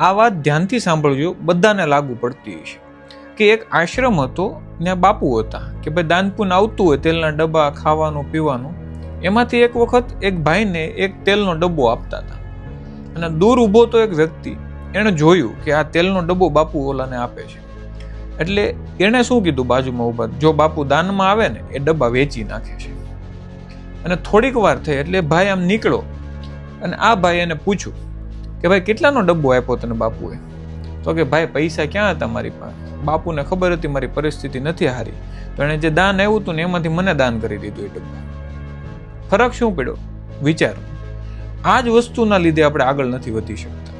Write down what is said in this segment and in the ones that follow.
આ વાત ધ્યાનથી સાંભળજો, બધાને લાગુ પડતી હશે. કે એક આશ્રમ હતો, ત્યાં બાપુ હતા, કે ભાઈ દાનપુન આવતું હોય, તેલના ડબ્બા, ખાવાનું, પીવાનું, એમાંથી એક વખત એક ભાઈને એક તેલનો ડબ્બો આપતા હતા. અને દૂર ઊભો તો એક વ્યક્તિ, એણે જોયું કે આ તેલનો ડબ્બો બાપુ ઓલાને આપે છે. એટલે એણે શું કીધું બાજુમાં ઊભા, જો બાપુ દાનમાં આવે ને, એ ડબ્બા વેચી નાખે છે. અને થોડીક વાર થઈ એટલે ભાઈ આમ નીકળો અને આ ભાઈ એને પૂછ્યું કે ભાઈ, કેટલાનો ડબ્બો આપ્યો તને બાપુએ? તો કે ભાઈ, પૈસા ક્યાં હતા મારી પાસે? બાપુને ખબર હતી મારી પરિસ્થિતિ નથી હારી. તો એણે જે દાન આવ્યું હતું ને એમાંથી મને દાન કરી દીધું એ ડબ્બો. ફરક શું પડ્યો? વિચાર. આ જ વસ્તુના લીધે આપણે આગળ નથી વધી શકતા.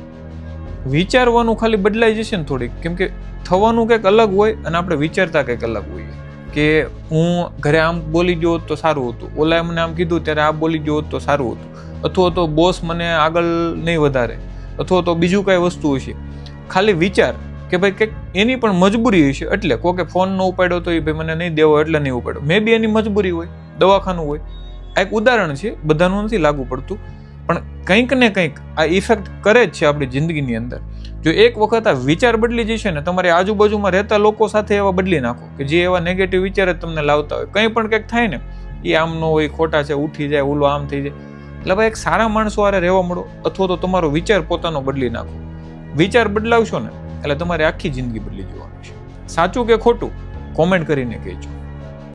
વિચારવાનું ખાલી બદલાઈ જશે ને થોડીક. કેમ કે થવાનું કંઈક અલગ હોય અને આપણે વિચારતા કંઈક અલગ હોઈએ. કે હું ઘરે આમ બોલી ગયો તો સારું હતું. ઓલાએ મને આમ કીધું, ત્યારે આ બોલી ગયો તો સારું હતું. અથવા તો બોસ મને આગળ નહીં વધારે, અથવા તો બીજું કાંઈ વસ્તુ હશે. ખાલી વિચાર કે ભાઈ કંઈક એની પણ મજબૂરી હશે, એટલે કોકે ફોન ન ઉપાડ્યો તો એ ભાઈ મને નહીં દેવો એટલે નહીં ઉપાડ્યો. મે બી એની મજબૂરી હોય, દવાખાનું હોય. આ એક ઉદાહરણ છે, બધાનું નથી લાગુ પડતું, પણ કંઈક ને કંઈક આ ઇફેક્ટ કરે જ છે આપણી જિંદગીની અંદર. જો એક વખત આ વિચાર બદલી જશે ને, તમારી આજુબાજુમાં રહેતા લોકો સાથે એવા બદલી નાખો કે જે એવા નેગેટિવ વિચાર જ તમને લાવતા હોય. કંઈ પણ કંઈક થાય ને એ આમ ન હોય, ખોટા છે, ઉઠી જાય ઓલું આમ થઈ જાય. એટલે ભાઈ એક સારા માણસો આરે રહેવા મળો, અથવા તો તમારો વિચાર પોતાનો બદલી નાખો. વિચાર બદલાવશો ને, એટલે તમારે આખી જિંદગી બદલી જવાની છે. સાચું કે ખોટું કોમેન્ટ કરીને કહેજો.